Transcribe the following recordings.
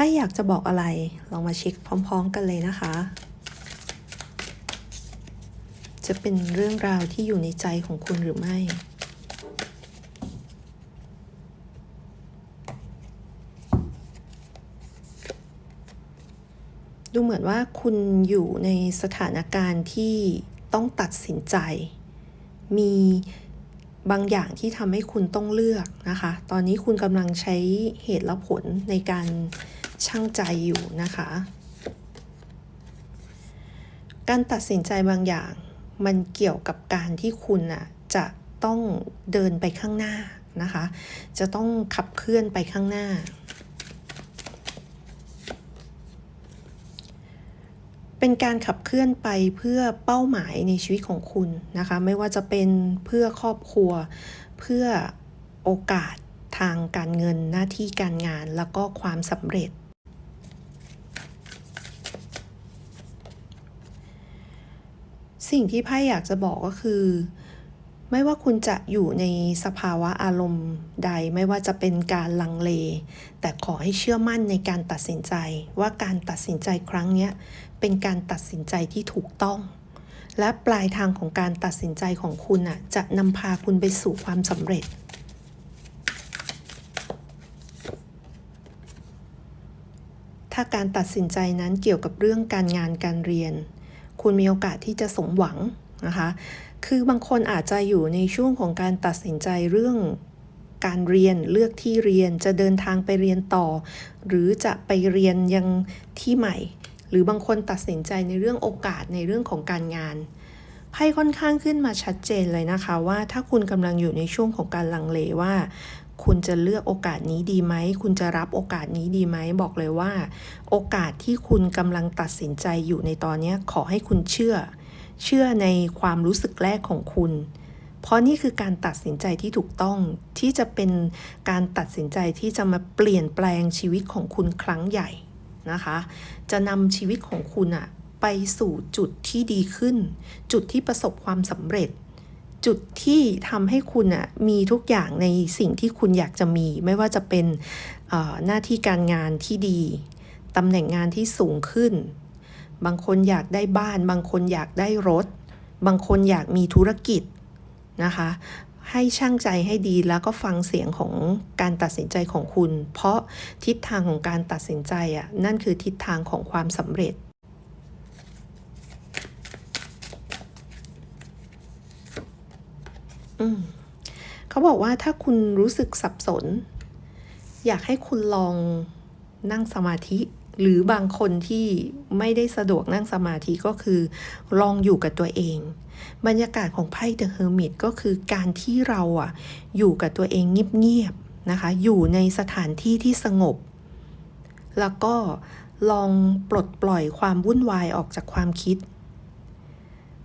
พ่อยากจะบอกอะไร ลองมาเช็คพร้อม ๆ กันเลยนะคะ จะเป็นเรื่องราวที่อยู่ในใจของคุณหรือไม่ดูเหมือนว่าคุณอยู่ในสถานการณ์ที่ต้องตัดสินใจ มีบางอย่างที่ทำให้คุณต้องเลือกนะคะ ตอนนี้คุณกำลังใช้เหตุและผลในการ ชั่งใจอยู่นะคะ การตัดสินใจบางอย่างมันเกี่ยวกับการที่คุณน่ะจะต้องเดินไปข้างหน้านะคะ จะต้องขับเคลื่อนไปข้างหน้า เป็นการขับเคลื่อนไปเพื่อเป้าหมายในชีวิตของคุณนะคะ ไม่ว่าจะเป็นเพื่อครอบครัว เพื่อโอกาสทางการเงินหน้าที่การงานแล้วก็ความสำเร็จ สิ่งที่ไพ่อยากจะบอกก็คือ ไม่ว่าคุณจะอยู่ในสภาวะอารมณ์ใดไม่ว่าจะเป็นการลังเล แต่ขอให้เชื่อมั่นในการตัดสินใจ ว่าการตัดสินใจครั้งนี้เป็นการตัดสินใจที่ถูกต้อง และปลายทางของการตัดสินใจของคุณอะจะนำพาคุณไปสู่ความสำเร็จถ้าการตัดสินใจนั้นเกี่ยวกับเรื่องการงานการเรียน คุณมีโอกาสที่จะสมหวังนะคะ คือบางคนอาจจะอยู่ในช่วงของการตัดสินใจเรื่องการเรียนเลือกที่เรียนจะเดินทางไปเรียนต่อ หรือจะไปเรียนยังที่ใหม่ หรือบางคนตัดสินใจในเรื่องโอกาสในเรื่องของการงานไพ่ค่อนข้างขึ้นมาชัดเจนเลยนะคะว่าถ้าคุณกำลังอยู่ในช่วงของการลังเลว่า คุณจะเลือกโอกาสนี้ดีไหม คุณจะรับโอกาสนี้ดีไหม บอกเลยว่า โอกาสที่คุณกำลังตัดสินใจอยู่ในตอนนี้ขอให้คุณเชื่อ เชื่อในความรู้สึกแรกของคุณ เพราะนี่คือการตัดสินใจที่ถูกต้องที่จะเป็นการตัดสินใจที่จะมาเปลี่ยนแปลงชีวิตของคุณครั้งใหญ่นะคะ จะนำชีวิตของคุณอะไปสู่จุดที่ดีขึ้น จุดที่ประสบความสำเร็จ จุดที่ทำให้คุณอะมีทุกอย่างในสิ่งที่คุณอยากจะมี ไม่ว่าจะเป็นหน้าที่การงานที่ดีตำแหน่งงานที่สูงขึ้น บางคนอยากได้บ้าน บางคนอยากได้รถ บางคนอยากมีธุรกิจนะคะ ให้ช่างใจให้ดีแล้วก็ฟังเสียงของการตัดสินใจของคุณ เพราะทิศทางของการตัดสินใจอะนั่นคือทิศทางของความสำเร็จ อืม เขาบอกว่าถ้าคุณรู้สึกสับสน อยากให้คุณลองนั่งสมาธิ หรือบางคนที่ไม่ได้สะดวกนั่งสมาธิก็คือลองอยู่กับตัวเอง บรรยากาศของไพ่เดอะเฮอร์มิตก็คือการที่เราอะอยู่กับตัวเองเงียบๆนะคะ อยู่ในสถานที่ที่สงบ แล้วก็ลองปลดปล่อยความวุ่นวายออกจากความคิด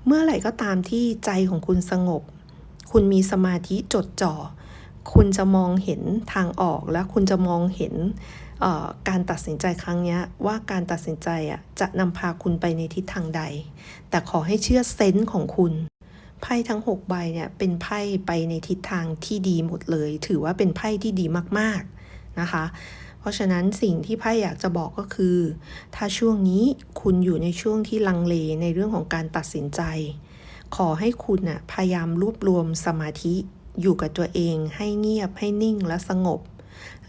เมื่อไหร่ก็ตามที่ใจของคุณสงบ คุณมีสมาธิจดจ่อ คุณจะมองเห็นทางออกและคุณจะมองเห็นการตัดสินใจครั้งนี้ว่าการตัดสินใจอะจะนำพาคุณไปในทิศทางใด แต่ขอให้เชื่อเซนส์ของคุณ ไพ่ทั้ง 6 ใบเนี่ยเป็นไพ่ไปในทิศทางที่ดีหมดเลย ถือว่าเป็นไพ่ที่ดีมากๆนะคะ เพราะฉะนั้นสิ่งที่ไพ่อยากจะบอกก็คือ ถ้าช่วงนี้คุณอยู่ในช่วงที่ลังเลในเรื่องของการตัดสินใจ ขอให้คุณน่ะพยายามรวบรวมสมาธิอยู่กับตัวเองให้เงียบให้นิ่งและสงบ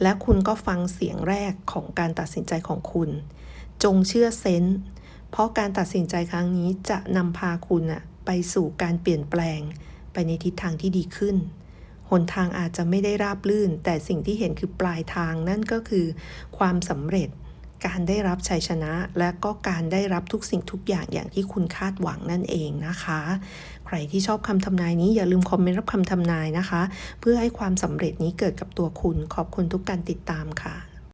และคุณก็ฟังเสียงแรกของการตัดสินใจของคุณ จงเชื่อเซนส์เพราะการตัดสินใจครั้งนี้จะนำพาคุณอะไปสู่การเปลี่ยนแปลง ไปในทิศทางที่ดีขึ้นหนทางอาจจะไม่ได้ราบลื่น แต่สิ่งที่เห็นคือปลายทางนั่นก็คือความสำเร็จ การได้รับชัยชนะ และก็การได้รับทุกสิ่งทุกอย่างอย่างที่คุณคาดหวังนั่นเองนะคะ ใครที่ชอบคำทำนายนี้อย่าลืมคอมเมนต์รับคำทำนายนะคะ เพื่อให้ความสำเร็จนี้เกิดกับตัวคุณ ขอบคุณทุกการติดตามค่ะ